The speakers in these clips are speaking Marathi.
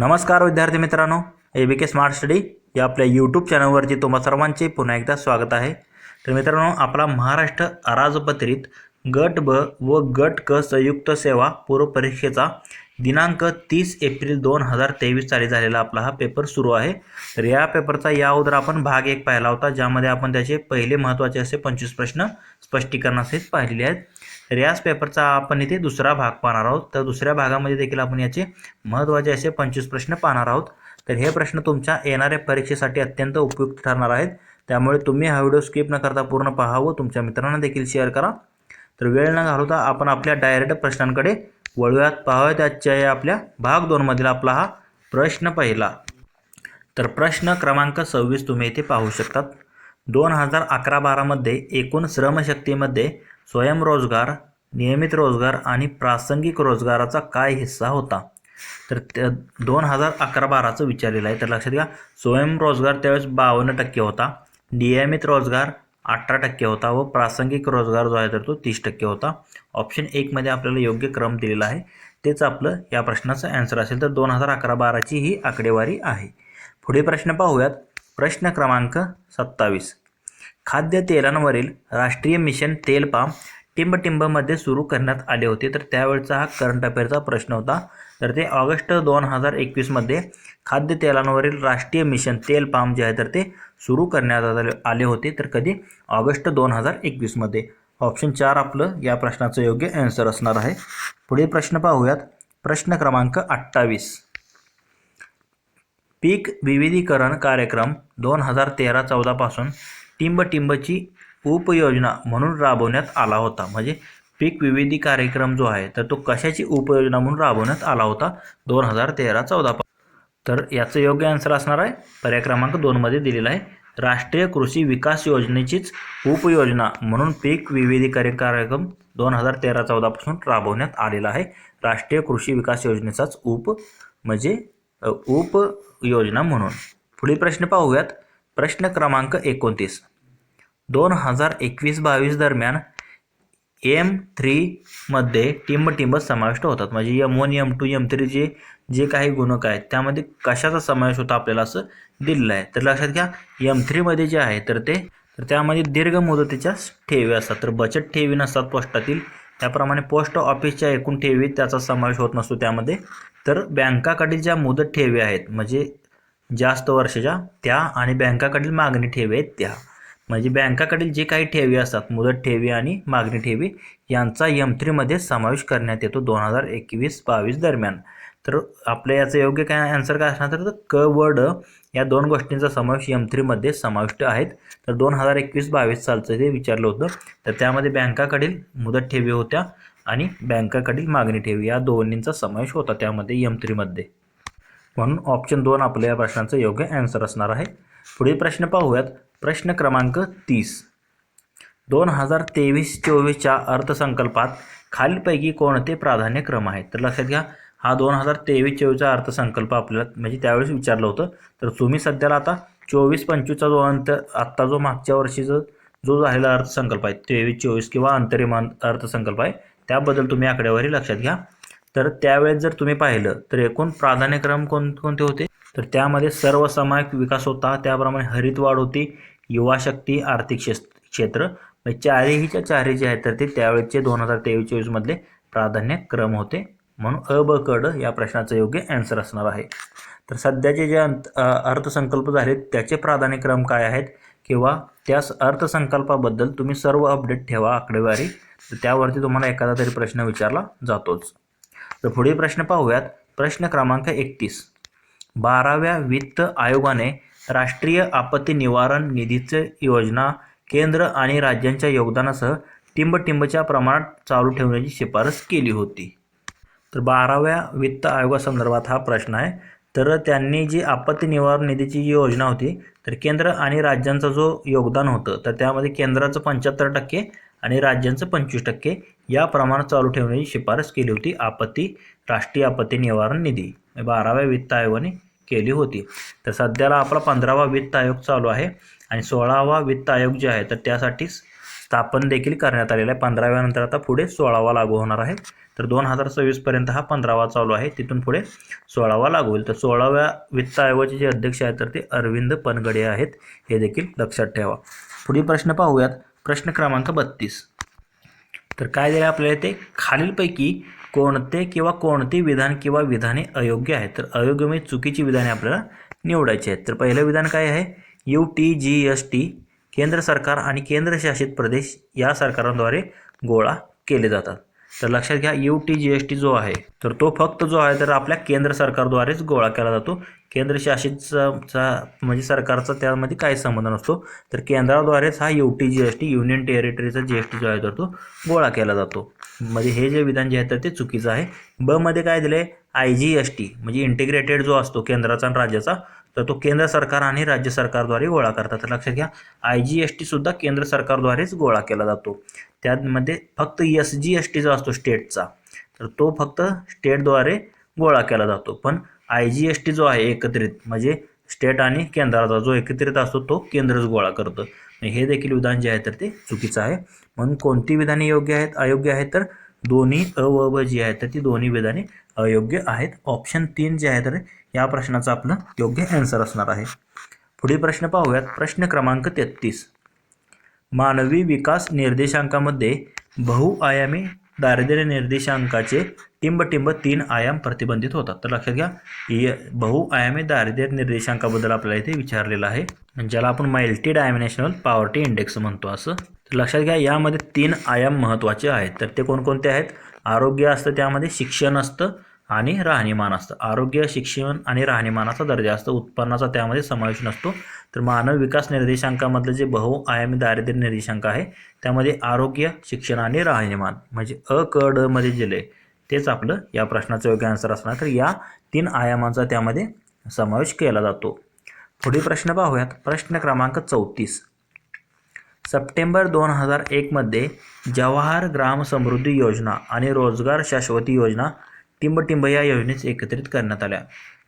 नमस्कार विद्यार्थी मित्रांनो. ए बी के स्मार्ट स्टडी या आपल्या यूट्यूब चॅनलवरती तुम्हा सर्वांचे पुन्हा एकदा स्वागत आहे. तर मित्रांनो आपला महाराष्ट्र अराजपत्रित गट ब व गट क संयुक्त सेवा पूर्व परीक्षेचा दिनांक तीस एप्रिल दोन हजार तेवीस साली झालेला आपला हा पेपर सुरू आहे. तर या पेपरचा या अगोदर आपण भाग एक पाहिला होता ज्यामध्ये आपण त्याचे पहिले महत्त्वाचे असे पंचवीस प्रश्न स्पष्टीकरणासहित पाहिलेले आहेत. रियाज पेपरचा आपण इथे दुसरा भाग पाहणार आहोत. तर दुसऱ्या भागामध्ये देखील आपण याचे महत्त्वाचे असे पंचवीस प्रश्न पाहणार आहोत. तर हे प्रश्न तुमच्या येणाऱ्या परीक्षेसाठी अत्यंत उपयुक्त ठरणार आहेत. त्यामुळे तुम्ही हा व्हिडिओ स्किप न करता पूर्ण पहा व तुमच्या मित्रांना देखील शेअर करा. तर वेळ न घालवता आपण आपल्या डायरेक्ट प्रश्नांकडे वळूयात. पाहूयात आजच्या या आपल्या भाग दोनमधील आपला हा प्रश्न पहिला. तर प्रश्न क्रमांक सव्वीस तुम्ही इथे पाहू शकतात. दोन हजार अकरा बारामध्ये एकूण श्रमशक्तीमध्ये स्वयंरोजगार नियमित रोजगार आणि प्रासंगिक रोजगाराचा काय हिस्सा होता? तर त्या दोन हजार अकरा बाराचं विचारलेलं आहे. तर लक्षात घ्या स्वयंरोजगार त्यावेळेस बावन्न टक्के होता. नियमित रोजगार अठरा टक्के होता व प्रासंगिक रोजगार जो आहे तर तो तीस टक्के होता. ऑप्शन एकमध्ये आपल्याला योग्य क्रम दिलेला आहे. तेच आपलं या प्रश्नाचं अँसर असेल. तर दोन हजार अकरा बाराची ही आकडेवारी आहे. पुढे प्रश्न पाहूयात. प्रश्न क्रमांक सत्तावीस. खाद्यतेलांवरील राष्ट्रीय मिशन तेल पाम टिंबटिंबमध्ये सुरू करण्यात आले होते. तर त्यावेळचा हा करंट अफेअरचा प्रश्न होता. तर ते ऑगस्ट दोन हजार एकवीसमध्ये खाद्यतेलांवरील राष्ट्रीय मिशन तेल पाम जे आहे तर ते सुरू करण्यात आले आले होते. तर कधी? ऑगस्ट दोन हजार एकवीसमध्ये. ऑप्शन चार आपलं या प्रश्नाचं योग्य ॲन्सर असणार आहे. पुढील प्रश्न पाहूयात. प्रश्न क्रमांक अठ्ठावीस. पीक विविधीकरण कार्यक्रम दोन हजार तेरा चौदापासून टिंबटिंबची उपयोजना म्हणून राबवण्यात आला होता. म्हणजे पीक विविधी कार्यक्रम जो आहे तर तो कशाची उपयोजना म्हणून राबवण्यात आला होता? दोन हजार तेरा चौदा तर याचं योग्य आन्सर असणार आहे. पर्याय क्रमांक दोनमध्ये दिलेला आहे. राष्ट्रीय कृषी विकास योजनेचीच उपयोजना म्हणून पीक विविधीकरण कार्यक्रम दोन हजार तेरा चौदापासून राबवण्यात आलेला आहे. राष्ट्रीय कृषी विकास योजनेचाच उप म्हणजे उपयोजना म्हणून. पुढील प्रश्न पाहूयात. प्रश्न क्रमांक एकोणतीस. दोन हजार एकवीस बावीस दरम्यान एम थ्रीमध्ये टिंबटिंब समाविष्ट होतात. म्हणजे M one M two M three जे जे काही गुणक आहेत त्यामध्ये कशाचा समावेश होता आपल्याला असं दिलेलं आहे. तर लक्षात घ्या यम थ्रीमध्ये जे आहे तर ते तर त्यामध्ये दीर्घ मुदतीच्या ठेवी असतात. तर बचत ठेवी नसतात पोस्टातील त्याप्रमाणे पोस्ट ऑफिसच्या एकूण ठेवीत त्याचा समावेश होत नसतो त्यामध्ये. तर बँकाकडील ज्या मुदत ठेवी आहेत म्हणजे जास्त वर्षाच्या त्या आणि बँकाकडील मागणी ठेवी आहेत त्या. म्हणजे बँकाकडील जे काही ठेवी असतात मुदत ठेवी आणि मागणी ठेवी यांचा यम थ्रीमध्ये समावेश करण्यात येतो दोन हजार एकवीस बावीस दरम्यान. तर आपल्या याचं योग्य काय आन्सर काय असणार तर क व ड या दोन गोष्टींचा समावेश यम थ्रीमध्ये समाविष्ट आहेत. तर दोन हजार एकवीस बावीस सालचं ते विचारलं होतं. तर त्यामध्ये बँकाकडील मुदत ठेवी होत्या आणि बँकाकडील मागणी ठेवी या दोन्हींचा समावेश होता त्यामध्ये यम थ्रीमध्ये म्हणून ऑप्शन दोन आपल्या या प्रश्नाचं योग्य ॲन्सर असणार आहे. पुढील प्रश्न पाहूयात. प्रश्न क्रमांक तीस. दोन हजार तेवीस चोवीसच्या अर्थसंकल्पात खालीलपैकी कोणते प्राधान्यक्रम आहेत? तर लक्षात घ्या हा दोन हजार तेवीस चोवीसचा अर्थसंकल्प आपल्याला म्हणजे त्यावेळेस विचारलं होतं. तर तुम्ही सध्याला आता चोवीस पंचवीसचा जो अंत आत्ता जो मागच्या वर्षीचा जो झालेला अर्थसंकल्प आहे तेवीस चोवीस किंवा अंतरिम अर्थसंकल्प आहे त्याबद्दल तुम्ही आकडेवारी लक्षात घ्या. तर त्यावेळेस जर तुम्ही पाहिलं तर एकूण प्राधान्यक्रम कोण कोणते होते? तर त्यामध्ये सर्वसामायिक विकास होता त्याप्रमाणे हरित वाढ होती युवा शक्ती आर्थिक क्षेत्र म्हणजे चारहीच्या चारही जे आहेत तर ते त्यावेळेचे दोन हजार तेवीस चोवीसमधले प्राधान्यक्रम होते. म्हणून अ ब कड या प्रश्नाचं योग्य ॲन्सर असणार आहे. तर सध्याचे जे अंत अर्थसंकल्प झाले त्याचे प्राधान्यक्रम काय आहेत? किंवा त्या अर्थसंकल्पाबद्दल तुम्ही सर्व अपडेट ठेवा आकडेवारी. तर त्यावरती तुम्हाला एखादा तरी प्रश्न विचारला जातोच. तर पुढील प्रश्न पाहूयात. प्रश्न क्रमांक एकतीस. बाराव्या वित्त आयोगाने राष्ट्रीय आपत्ती निवारण निधीचे योजना केंद्र आणि राज्यांच्या योगदानासह टिंबटिंबच्या प्रमाणात चालू ठेवण्याची शिफारस केली होती. तर बाराव्या वित्त आयोगासंदर्भात हा प्रश्न आहे. तर त्यांनी जी आपत्ती निवारण निधीची जी योजना होती तर केंद्र आणि राज्यांचं जो योगदान होतं तर त्यामध्ये केंद्राचं पंच्याहत्तर टक्के आणि राज्यांचं पंचवीस टक्के या प्रमाणात चालू ठेवण्याची शिफारस केली होती आपत्ती राष्ट्रीय आपत्ती निवारण निधी. बाराव्या वित्त आयोगाने केली होती. तर सध्याला आपला पंधरावा वित्त आयोग चालू आहे आणि सोळावा वित्त आयोग जे आहे तर त्यासाठी स्थापन देखील करण्यात आलेलं आहे. पंधराव्यानंतर आता पुढे सोळावा लागू होणार आहे. तर दोन हजार सव्वीसपर्यंत हा पंधरावा चालू आहे. तिथून पुढे सोळावा लागू होईल. तर सोळाव्या वित्त आयोगाचे जे अध्यक्ष आहेत तर ते अरविंद पनगडे आहेत. हे देखील लक्षात ठेवा. पुढील प्रश्न पाहूयात. प्रश्न क्रमांक बत्तीस. तर काय दिलं आपल्याला ते खालीलपैकी कोणते किंवा कोणते विधान किंवा विधाने अयोग्य आहेत? तर अयोग्य म्हणजे चुकीची विधाने आपल्याला निवडायची आहेत. तर पहिलं विधान काय आहे? U T G S T केंद्र सरकार आणि केंद्रशासित प्रदेश या सरकारांद्वारे गोळा केले जातात. तर लक्षात घ्या U T G S T जो आहे तर तो फक्त जो आहे तर आपल्या केंद्र सरकारद्वारेच गोळा केला जातो. केंद्रशासितचा शासितचा म्हणजे सरकारचा त्यामध्ये काही संबंध नसतो. तर केंद्राद्वारेच हा U T G S T union टेरिटरीचा G S T जो आहे तर तो गोळा केला जातो. म्हणजे हे जे विधान जे आहे तर ते चुकीचं आहे. ब मध्ये काय दिलं आहे आय जी एस टी म्हणजे इंटिग्रेटेड जो असतो केंद्राचा आणि राज्याचा तर तो केंद्र सरकार आणि राज्य सरकारद्वारे गोळा करतात. तर लक्षात घ्या आय जी एस टीसुद्धा केंद्र सरकारद्वारेच गोळा केला जातो. त्यामध्ये फक्त एस जी एस टी जो असतो स्टेटचा तर तो फक्त स्टेटद्वारे गोळा केला जातो. पण आय जी एस टी जो आहे एकत्रित म्हणजे स्टेट आणि केंद्राचा जो एकत्रित असतो तो केंद्रच गोळा करतं. हे देखील विधान जे आहे तर ते चुकीचं आहे. म्हणून कोणती विधाने योग्य आहेत अयोग्य आहेत तर दोन्ही अ व ब जी आहेत तर ती दोन्ही विधाने अयोग्य आहेत. ऑप्शन तीन जे आहे तर या प्रश्नाचं आपलं योग्य ॲन्सर असणार आहे. पुढील प्रश्न पाहूयात. प्रश्न क्रमांक तेहतीस. मानवी विकास निर्देशांकामध्ये बहुआयामी दारिद्र्य निर्देशांकाचे टिंबटिंब तीन आयाम प्रतिबंधित होतात. तर लक्षात घ्या य बहुआयामी दारिद्र्य निर्देशांकाबद्दल आपल्याला इथे विचारलेलं आहे. ज्याला आपण मल्टी डायमेन्शनल पॉवर्टी इंडेक्स म्हणतो असं. तर लक्षात घ्या यामध्ये तीन आयाम महत्त्वाचे आहेत. तर ते कोणकोणते आहेत? आरोग्य असतं त्यामध्ये शिक्षण असतं आणि राहणीमान असतं. आरोग्य शिक्षण आणि राहणीमानाचा दर्जा असतो. उत्पन्नाचा त्यामध्ये समावेश नसतो. तर मानव विकास निर्देशांकामधलं जे बहुआयामी दारिद्र्य निर्देशांक आहे त्यामध्ये आरोग्य शिक्षण आणि राहणीमान म्हणजे अ क ड मध्ये दिले तेच आपलं या प्रश्नाचं योग्य आन्सर असणार. तर या तीन आयामांचा त्यामध्ये समावेश केला जातो. पुढील प्रश्न पाहूयात. प्रश्न क्रमांक चौतीस. सप्टेंबर दोन हजार एकमध्ये जवाहर ग्राम समृद्धी योजना आणि रोजगार शाश्वती योजना टिंबटिंब या योजनेस एकत्रित करण्यात आल्या.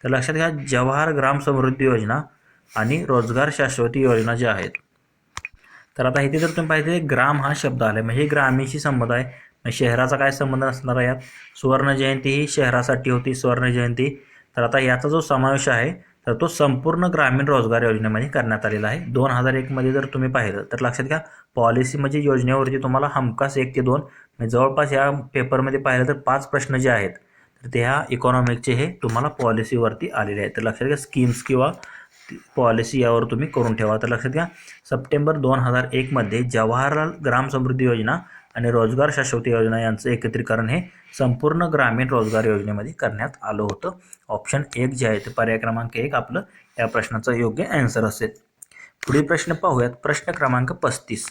तर लक्षात घ्या जवाहर ग्राम समृद्धी योजना आणि रोजगार शाश्वती योजना ज्या आहेत. तर आता इथे जर तुम्ही पाहिजे ग्राम हा शब्द आला म्हणजे ग्रामीणशी संबंध आहे. म्हणजे शहराचा काय संबंध असणार आहे यात? सुवर्ण जयंती ही शहरासाठी होती सुवर्ण जयंती. तर आता याचा जो समावेश आहे तर तो संपूर्ण ग्रामीण रोजगार योजनेमध्ये करण्यात आलेला आहे. दोन हजार एकमध्ये जर तुम्ही पाहिलं तर लक्षात घ्या पॉलिसी म्हणजे योजनेवरती तुम्हाला हमखास एक ते दोन. म्हणजे जवळपास या पेपरमध्ये पाहिलं तर पाच प्रश्न जे आहेत तर ते ह्या इकॉनॉमिकचे हे तुम्हाला पॉलिसीवरती आलेले आहेत. तर लक्षात घ्या स्कीम्स किंवा पॉलिसी यावर तुम्ही करून ठेवा. तर लक्षात घ्या सप्टेंबर दोन हजार एकमध्ये जवाहरलाल ग्राम समृद्धी योजना आणि रोजगार शाश्वती योजना यांचं एकत्रीकरण हे संपूर्ण ग्रामीण रोजगार योजनेमध्ये करण्यात आलं होतं. ऑप्शन एक जे आहे ते पर्याय क्रमांक एक आपलं या प्रश्नाचं योग्य ॲन्सर असेल. पुढील प्रश्न पाहूयात. प्रश्न क्रमांक पस्तीस.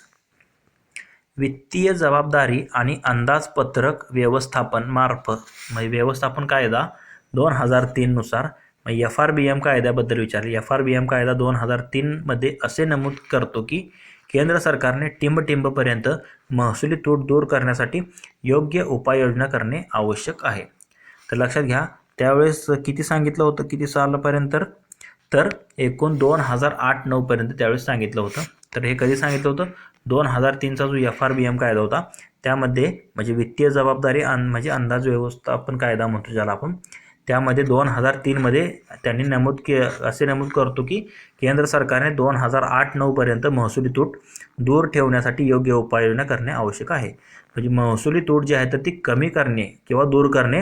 वित्तीय जबाबदारी आणि अंदाजपत्रक व्यवस्थापन मार्फत म्हणजे व्यवस्थापन कायदा दोन हजार तीननुसार मग एफ आर बी एम कायद्याबद्दल विचारले. एफ आर बी एम कायदा दोन हजार तीनमध्ये असे नमूद करतो की केंद्र सरकारने टिंबटिंबपर्यंत महसुली तूट दूर करण्यासाठी योग्य उपाययोजना करणे आवश्यक आहे. तर लक्षात घ्या त्यावेळेस किती सांगितलं होतं? किती सालापर्यंत तर? एकूण दोन हजार आठ नऊपर्यंत त्यावेळेस सांगितलं होतं. तर हे कधी सांगितलं होतं? दोन हजार तीनचा जो एफ आर बी एम कायदा होता त्यामध्ये म्हणजे वित्तीय जबाबदारी अन म्हणजे अंदाज व्यवस्थापन कायदा म्हणतो ज्याला आपण त्यामध्ये दोन हजार तीनमध्ये त्यांनी नमूद के असे नमूद करतो की केंद्र सरकारने दोन हजार आठ नऊपर्यंत महसुली तूट दूर ठेवण्यासाठी योग्य उपाययोजना करणे आवश्यक आहे. म्हणजे महसुली तूट जी आहे तर ती कमी करणे किंवा दूर करणे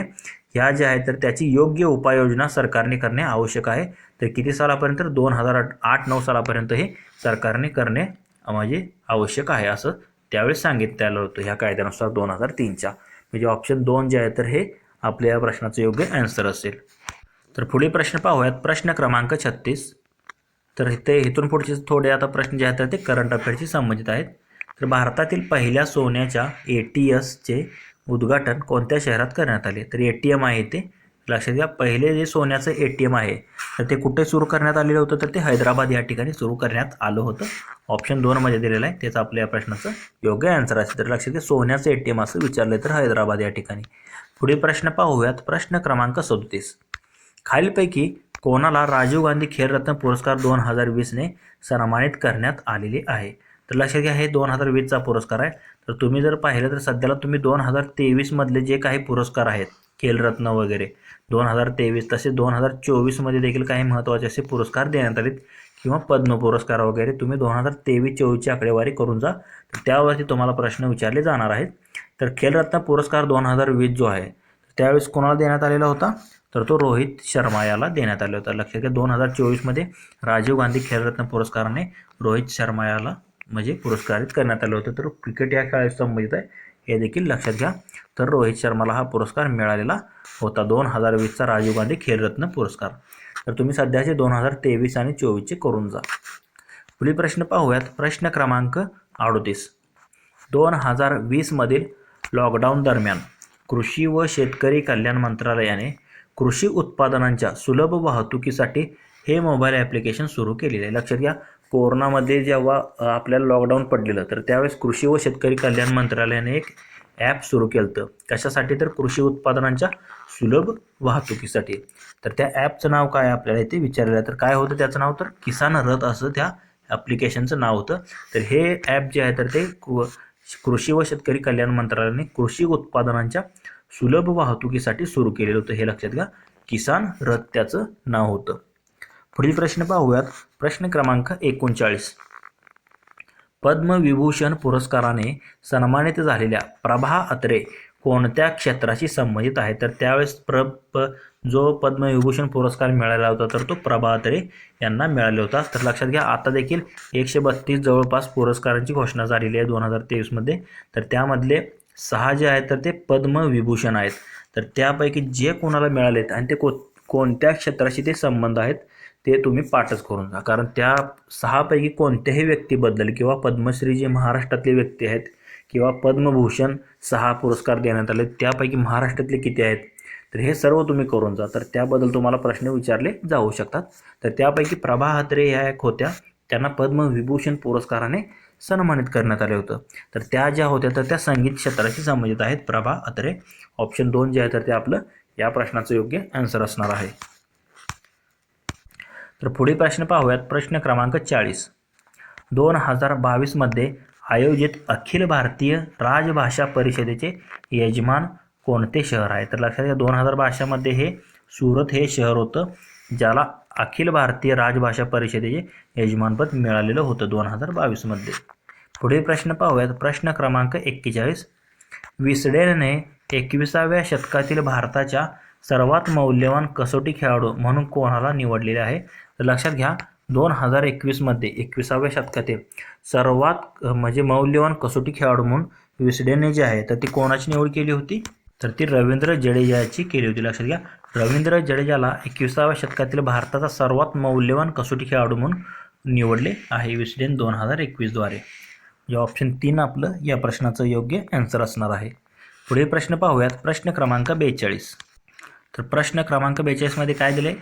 ह्या ज्या आहेत तर त्याची योग्य उपाययोजना सरकारने करणे आवश्यक आहे. तर किती सालापर्यंत? दोन हजार आठ नऊ सालापर्यंत हे सरकारने करणे म्हणजे आवश्यक आहे असं त्यावेळेस सांगितलं होतं. ह्या कायद्यानुसार दोन हजार तीनच्या. म्हणजे ऑप्शन दोन जे आहे तर हे आपल्या या प्रश्नाचं योग्य ॲन्सर असेल. तर पुढील प्रश्न पाहूयात. प्रश्न क्रमांक छत्तीस. तर ते इथून पुढचे थोडे आता प्रश्न जे आहेत ते करंट अफेअरशी संबंधित आहेत. तर भारतातील पहिल्या सोन्याच्या ए टी एसचे उद्घाटन कोणत्या शहरात करण्यात आले? तर ए टी एम आहे ते लक्षात घ्या पहिले जे सोन्याचं ए टी एम आहे तर ते कुठे सुरू करण्यात आलेलं होतं? तर ते हैदराबाद या ठिकाणी सुरू करण्यात आलं होतं. ऑप्शन दोनमध्ये दिलेलं आहे. तेच आपल्या या प्रश्नाचं योग्य आन्सर असेल. तर लक्षात घ्या सोन्याचं ए टी एम असं विचारलं तर हैदराबाद या ठिकाणी. पुढील प्रश्न पाहूयात. प्रश्न क्रमांक सदतीस. खालीलपैकी कोणाला राजीव गांधी खेलरत्न पुरस्कार दोन हजार वीसने सन्मानित करण्यात आलेले आहे? तर लक्षात घ्या हे दोन हजार वीसचा पुरस्कार आहे. तर तुम्ही जर पाहिलं तर सध्याला तुम्ही दोन हजार तेवीसमधले जे काही पुरस्कार आहेत खेलरत्न वगैरे दोन हजार तेवीस तसे दोन हजार चोवीसमध्ये देखील काही महत्त्वाचे असे पुरस्कार देण्यात आलेत किंवा पद्म पुरस्कार वगैरे तुम्ही दोन हजार तेवीस चोवीसची आकडेवारी करून जा. तर त्यावरती तुम्हाला प्रश्न विचारले जाणार आहेत. तर खेलरत्न पुरस्कार दोन हजार वीस जो आहे त्यावेळेस कोणाला देण्यात आलेला होता? तर तो रोहित शर्मा याला देण्यात आला होता. लक्षात घ्या दोन हजार चोवीसमध्ये राजीव गांधी खेलरत्न पुरस्काराने रोहित शर्मा याला म्हणजे पुरस्कारित करण्यात आलं होतं. तर क्रिकेट या खेळाशी संबंधित आहे हे देखील लक्षात घ्या. तर रोहित शर्माला हा पुरस्कार मिळालेला होता दोन हजार वीसचा राजीव गांधी खेलरत्न पुरस्कार. तर तुम्ही सध्याचे दोन हजार तेवीस आणि चोवीसचे करून जा. पुढील प्रश्न पाहूयात. प्रश्न क्रमांक अडोतीस. दोन हजार वीसमधील लॉकडाऊन दरम्यान कृषी व शेतकरी कल्याण मंत्रालयाने कृषी उत्पादनांच्या सुलभ वाहतुकीसाठी हे मोबाईल ॲप्लिकेशन सुरू केलेले आहे. लक्षात घ्या कोरोनामध्ये जेव्हा आपल्याला लॉकडाऊन पडलेलं तर त्यावेळेस कृषी व शेतकरी कल्याण मंत्रालयाने एक ॲप सुरू केलं होतं कशासाठी? तर कृषी उत्पादनांच्या सुलभ वाहतुकीसाठी. तर त्या ॲपचं नाव काय आहे आपल्याला इथे विचारलेलं आहे. तर काय होतं त्याचं नाव? तर किसान रथ असं त्या ॲप्लिकेशनचं नाव होतं. तर हे ॲप जे आहे तर ते कृषी व शेतकरी कल्याण मंत्रालयाने कृषी उत्पादनांच्या सुलभ वाहतुकीसाठी सुरू केलेलं होतं. हे लक्षात घ्या. किसान रथ त्याचं नाव होतं. पुढील प्रश्न पाहूयात. प्रश्न क्रमांक एकोणचाळीस. पद्मविभूषण पुरस्काराने सन्मानित झालेल्या प्रभा अत्रे कोणत्या क्षेत्राशी संबंधित आहे? तर त्यावेळेस प्र प जो पद्मविभूषण पुरस्कार मिळाला होता तर तो प्रभातरे यांना मिळाला होता. तर लक्षात घ्या आता देखील एकशे बत्तीस जवळपास पुरस्कारांची घोषणा झालेली आहे दोन हजार तेवीसमध्ये तर त्यामधले सहा जे आहेत तर ते पद्मविभूषण आहेत. तर त्यापैकी जे कोणाला मिळालेत आणि ते को कोणत्या क्षेत्राशी ते संबंध आहेत ते तुम्ही पाठच करून जा कारण त्या सहापैकी कोणत्याही व्यक्तीबद्दल किंवा पद्मश्री जे महाराष्ट्रातले व्यक्ती आहेत किंवा पद्मभूषण सहा पुरस्कार देण्यात आले त्यापैकी महाराष्ट्रातले किती आहेत? तर हे सर्व तुम्ही करून जा. तर त्याबद्दल तुम्हाला प्रश्न विचारले जाऊ शकतात. तर त्यापैकी प्रभा हात्रे ह्या एक होत्या. त्यांना पद्मविभूषण पुरस्काराने सन्मानित करण्यात आले होतं. तर त्या ज्या होत्या तर त्या संगीत क्षेत्राशी संबंधित आहेत. प्रभा अत्रे ऑप्शन दोन जे आहे तर ते आपलं या प्रश्नाचं योग्य आन्सर असणार आहे. तर पुढील प्रश्न पाहूयात. प्रश्न क्रमांक चाळीस. दोन हजार बावीसमध्ये आयोजित अखिल भारतीय राजभाषा परिषदेचे यजमान कोणते शहर आहे? तर लक्षात घ्या दोन हजार बारामध्ये हे सुरत हे शहर होतं ज्याला अखिल भारतीय राजभाषा परिषदेचे यजमानपद मिळालेलं होतं दोन हजार बावीसमध्ये. पुढील प्रश्न पाहूयात. प्रश्न क्रमांक एक्केचाळीस. विस्डेनने एकविसाव्या शतकातील भारताच्या सर्वात मौल्यवान कसोटी खेळाडू म्हणून कोणाला निवडलेले आहे? तर लक्षात घ्या दोन हजार एकवीसमध्ये एकविसाव्या शतकातील सर्वात म्हणजे मौल्यवान कसोटी खेळाडू म्हणून विसडेने जे आहे तर ती कोणाची निवड केली होती? तर ती रवींद्र जडेजाची केली होती. लक्षात घ्या रवींद्र जडेजाला एकविसाव्या शतकातील भारताचा सर्वात मौल्यवान कसोटी खेळाडू म्हणून निवडले आहे विसडेन दोन हजार एकवीसद्वारे. जे ऑप्शन तीन आपलं या प्रश्नाचं योग्य ॲन्सर असणार आहे. पुढे प्रश्न पाहूयात. प्रश्न क्रमांक बेचाळीस. तर प्रश्न क्रमांक बेचाळीसमध्ये काय दिले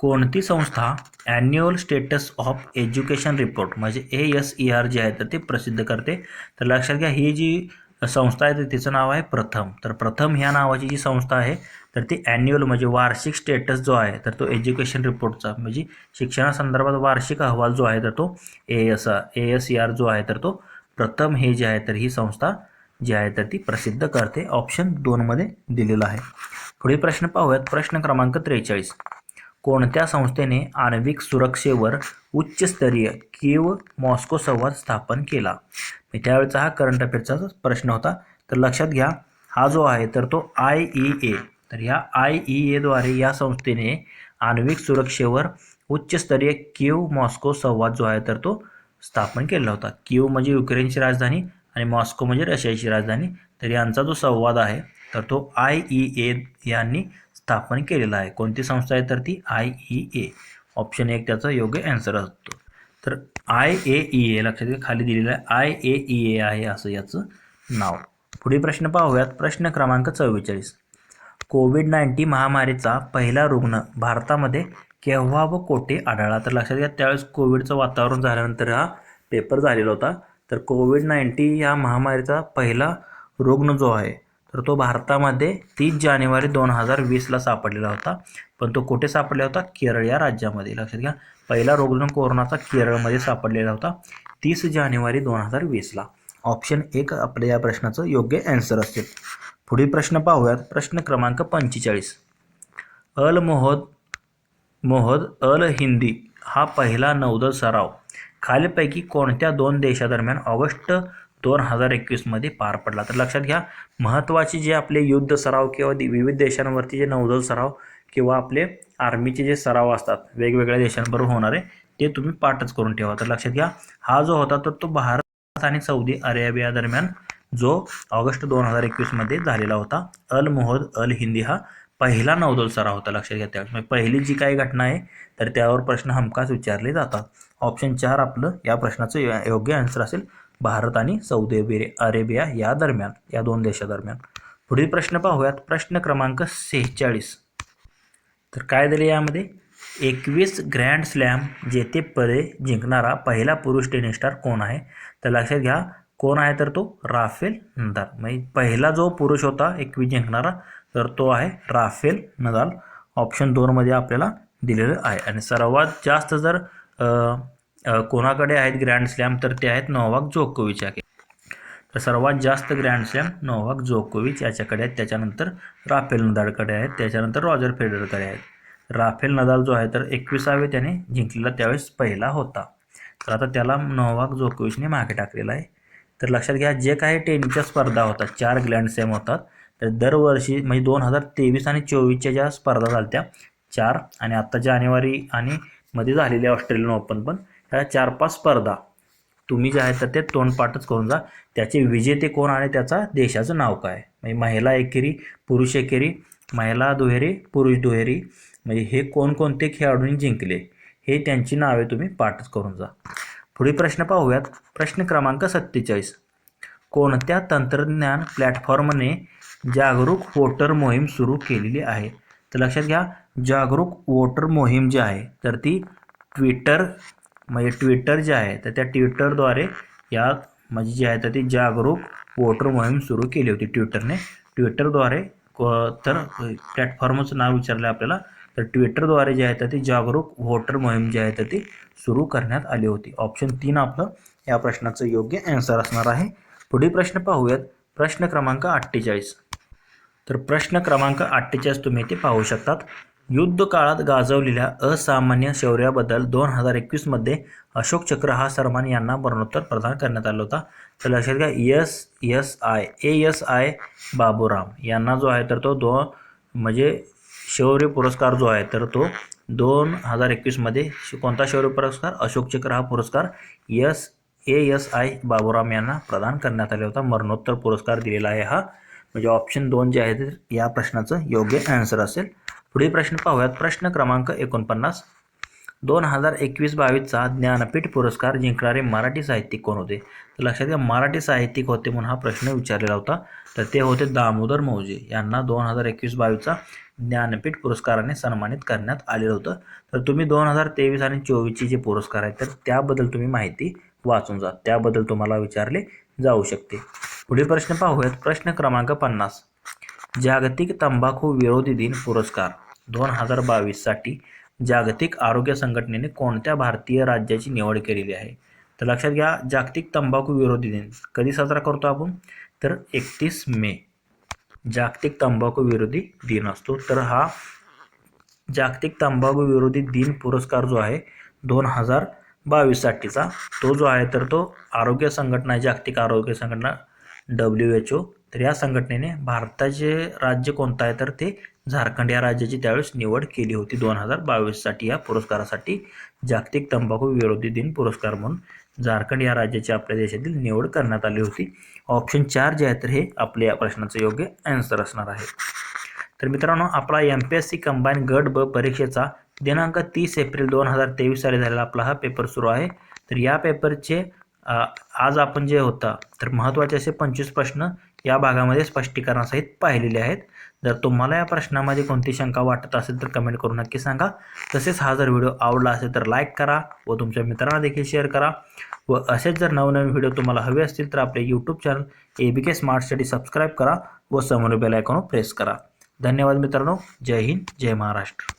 कोणती संस्था annual status of education report म्हणजे A S E R J आहे तर ते प्रसिद्ध करते. तर लक्षात घ्या ही जी संस्था आहे तर तिचं नाव आहे प्रथम. तर प्रथम ह्या नावाची जी संस्था आहे तर ती ॲन्युअल म्हणजे वार्षिक स्टेटस जो आहे तर तो एज्युकेशन रिपोर्टचा म्हणजे शिक्षणासंदर्भात वार्षिक अहवाल जो आहे तर तो A S A S E R जो आहे तर तो प्रथम हे जे आहे तर ही संस्था जी आहे तर ती प्रसिद्ध करते. ऑप्शन दोनमध्ये दिलेलं आहे. पुढील प्रश्न पाहूयात. प्रश्न क्रमांक त्रेचाळीस. कोणत्या संस्थेने आण्विक सुरक्षेवर उच्चस्तरीय कीव मॉस्को संवाद स्थापन केला? मी त्यावेळेचा हा करंट अफेअरचा प्रश्न होता. तर लक्षात घ्या हा जो आहे तर तो आय ई ए. तर ह्या आय ई एद्वारे या संस्थेने आण्विक सुरक्षेवर उच्चस्तरीय कीव मॉस्को संवाद जो आहे तर तो स्थापन केला होता. कीव म्हणजे युक्रेनची राजधानी आणि मॉस्को म्हणजे रशियाची राजधानी. तर यांचा जो संवाद आहे तर तो आय ई ए यांनी स्थापन केलेला आहे. कोणती संस्था आहे? तर ती आय ई ए ऑप्शन एक त्याचा योग्य ॲन्सर असतो. तर आय ए ई ए लक्षात घ्या खाली दिलेलं आहे. आय ए ई ए आहे असं याचं नाव. पुढे प्रश्न पाहूयात. प्रश्न क्रमांक चव्वेचाळीस. कोविड नाईन्टीन महामारीचा पहिला रुग्ण भारतामध्ये केव्हा व कोठे आढळला? तर लक्षात घ्या त्यावेळेस कोविडचं वातावरण झाल्यानंतर हा पेपर झालेला होता. तर कोविड नाईन्टीन या महामारीचा पहिला रुग्ण जो आहे तर तो भारतामध्ये तीस जानेवारी दोन हजार वीसला सापडलेला होता. पण तो कुठे सापडला होता? केरळ या राज्यामध्ये. लक्षात घ्या. पहिला रुग्ण कोरोनाचा केरळमध्ये सापडलेला होता तीस जानेवारी दोन हजार वीसला. ऑप्शन एक आपल्या या प्रश्नाचं योग्य ॲन्सर असेल पुढील प्रश्न पाहूयात. प्रश्न क्रमांक पंचेचाळीस. अल मोहद मोहद अल हिंदी हा पहिला नौदल सराव. खालीलपैकी कोणत्या दोन देशादरम्यान ऑगस्ट दोन हजार एकवीसमध्ये पार पडला. तर लक्षात घ्या महत्त्वाचे जे आपले युद्ध सराव किंवा विविध देशांवरती जे नौदल सराव किंवा आपले आर्मीचे जे सराव असतात वेगवेगळ्या देशांबरोबर होणारे ते तुम्ही पाठच करून ठेवा. तर लक्षात घ्या हा जो होता तर तो भारत आणि सौदी अरेबिया दरम्यान जो ऑगस्ट दोन हजार एकवीसमध्ये झालेला होता. अल मोहद अल हिंदी हा पहिला नौदल सराव होता लक्षात घ्या त्यावेळेस म्हणजे पहिली जी काही घटना आहे तर त्यावर प्रश्न हमखास विचारले जातात. ऑप्शन चार आपलं या प्रश्नाचं योग्य आन्सर असेल भारत आणि सौदी अरेबि- अरेबिया या दरम्यान या दोन देशादरम्यान. पुढील प्रश्न पाहूयात. प्रश्न क्रमांक सेहेचाळीस. तर काय दिले यामध्ये? एकवीस ग्रँड स्लॅम जेतेपदे जिंकणारा पहिला पुरुष टेनिस स्टार कोण आहे? तर लक्षात घ्या कोण आहे तर तो? Rafael Nadal. म्हणजे पहिला जो पुरुष होता एकवीस जिंकणारा तर तो आहे राफेल नदाल. ऑप्शन दोनमध्ये आपल्याला दिलेलं आहे. आणि सर्वात जास्त जर कोणाकडे आहेत ग्रँड स्लॅम तर ते आहेत नोवाक जोकोविच याकडे तर सर्वात जास्त ग्रँड स्लॅम नोवाक जोकोविच याच्याकडे आहेत. त्याच्यानंतर राफेल नदालकडे आहेत. त्याच्यानंतर रॉजर फेडरकडे आहेत. राफेल नदाल जो आहे तर एकविसावे त्याने जिंकलेला त्यावेळेस पहिला होता. तर आता त्याला नोवाक जोकोविचने मागे टाकलेला आहे. तर लक्षात घ्या जे काही टेनिसच्या स्पर्धा होतात चार ग्रँड स्लॅम होतात तर दरवर्षी म्हणजे दोन हजार तेवीस आणि चोवीसच्या ज्या स्पर्धा झाल्या त्या चार आणि आत्ता जानेवारी आणि मध्ये झालेली ऑस्ट्रेलियन ओपन पण ह्या चार पाच स्पर्धा. तुम्ही जे आहे तर ते तोंडपाठच करून जा. त्याचे विजेते कोण आणि त्याचा देशाचं नाव काय? म्हणजे महिला एकेरी पुरुष एकेरी महिला दुहेरी पुरुष दुहेरी म्हणजे हे कोणकोणते खेळाडूंनी जिंकले? हे त्यांची नावे तुम्ही पाठच करून जा. पुढील प्रश्न पाहूयात. प्रश्न क्रमांक सत्तेचाळीस. कोणत्या तंत्रज्ञान प्लॅटफॉर्मने जागरूक वोटर मोहीम सुरू केलेली आहे? तर लक्षात घ्या जागरूक वोटर मोहीम जी आहे तर ती ट्विटर म्हणजे ट्विटर जे आहे तर त्या ट्विटरद्वारे या म्हणजे जे आहे तर ती जागरूक वोटर मोहीम सुरू केली होती ट्विटरने ट्विटरद्वारे तर प्लॅटफॉर्मचं नाव विचारलं आपल्याला तर ट्विटरद्वारे जे आहे तर ती जागरूक वोटर मोहीम जी आहे तर ती सुरू करण्यात आली होती. ऑप्शन तीन आपलं या प्रश्नाचं योग्य ॲन्सर असणार आहे. पुढील प्रश्न पाहूयात. प्रश्न क्रमांक अठ्ठेचाळीस. तर प्रश्न क्रमांक अठ्ठेचाळीस तुम्ही इथे पाहू शकतात. युद्ध काळात गाजवलेल्या असामान्य शौर्याबद्दल दोन हजार एकवीसमध्ये अशोक चक्र हा सन्मान यांना मरणोत्तर प्रदान करण्यात आला होता. तर लक्षात घ्या S S I A S I Baburam यांना जो आहे तर तो दो म्हणजे शौर्य पुरस्कार जो आहे तर तो दोन हजार एकवीसमध्ये कोणता शौर्य पुरस्कार? अशोक चक्र हा पुरस्कार S A S I Baburam यांना प्रदान करण्यात आला होता. मरणोत्तर पुरस्कार दिलेला आहे हा. म्हणजे ऑप्शन दोन जे आहे ते या प्रश्नाचं योग्य आन्सर असेल. पुढील प्रश्न पाहूयात. प्रश्न क्रमांक एकोणपन्नास. दोन हजार एकवीस बावीसचा ज्ञानपीठ पुरस्कार जिंकणारे मराठी साहित्यिक कोण होते? तर लक्षात घ्या मराठी साहित्यिक होते म्हणून हा प्रश्न विचारलेला होता. तर ते होते दामोदर मौजे. यांना दोन हजार एकवीस बावीसचा ज्ञानपीठ पुरस्काराने सन्मानित करण्यात आलेलं होतं. तर तुम्ही दोन हजार तेवीस आणि चोवीसचे जे पुरस्कार आहेत तर त्याबद्दल तुम्ही माहिती वाचून जा. त्याबद्दल तुम्हाला विचारले जाऊ शकते. पुढील प्रश्न पाहूयात. प्रश्न क्रमांक पन्नास. जागतिक तंबाखू विरोधी दिन पुरस्कार. दोन हजार बावीससाठी जागतिक आरोग्य संघटनेने कोणत्या भारतीय राज्याची निवड केलेली आहे? तर लक्षात घ्या जागतिक तंबाखू विरोधी दिन. कधी साजरा करतो आपण? तर एकतीस मे. जागतिक तंबाखू विरोधी दिन असतो. तर हा जागतिक तंबाखू विरोधी दिन पुरस्कार जो आहे दोन हजार बावीससाठीचा. तो जो आहे तर तो आरोग्य संघटना जागतिक आरोग्य संघटना डब्ल्यू एच ओ. तर या संघटनेने भारताचे राज्य कोणतं आहे? तर ते झारखंड या राज्याची त्यावेळेस निवड केली होती. दोन हजार बावीससाठी या पुरस्कारासाठी जागतिक तंबाखू विरोधी दिन पुरस्कार म्हणून झारखंड या राज्याची आपल्या देशातील निवड करण्यात आली होती. ऑप्शन चार जे आहे तर हे आपल्या या प्रश्नाचं योग्य ॲन्सर असणार आहे. तर मित्रांनो आपला M P S C combine गट ब परीक्षेचा दिनांक तीस एप्रिल दोन हजार तेवीस साली झालेला आपला हा पेपर सुरू आहे. तर या पेपरचे आज आपण जे होता तर महत्त्वाचे असे पंचवीस प्रश्न या भागामध्ये स्पष्टीकरणासहित पाहिलेले आहेत. जर तुम्हाला या प्रश्नामध्ये कोणती शंका वाटत असेल तर कमेंट करून नक्की सांगा. तसेच हा जर व्हिडिओ आवडला असेल तर लाईक करा व तुमच्या मित्रांना देखील शेअर करा. व असेच जर नवनवीन व्हिडिओ तुम्हाला हवे असतील तर आपले YouTube channel A B K smart study subscribe करा व समोर बेल आयकॉन प्रेस करा. धन्यवाद मित्रांनो. जय हिंद जय महाराष्ट्र.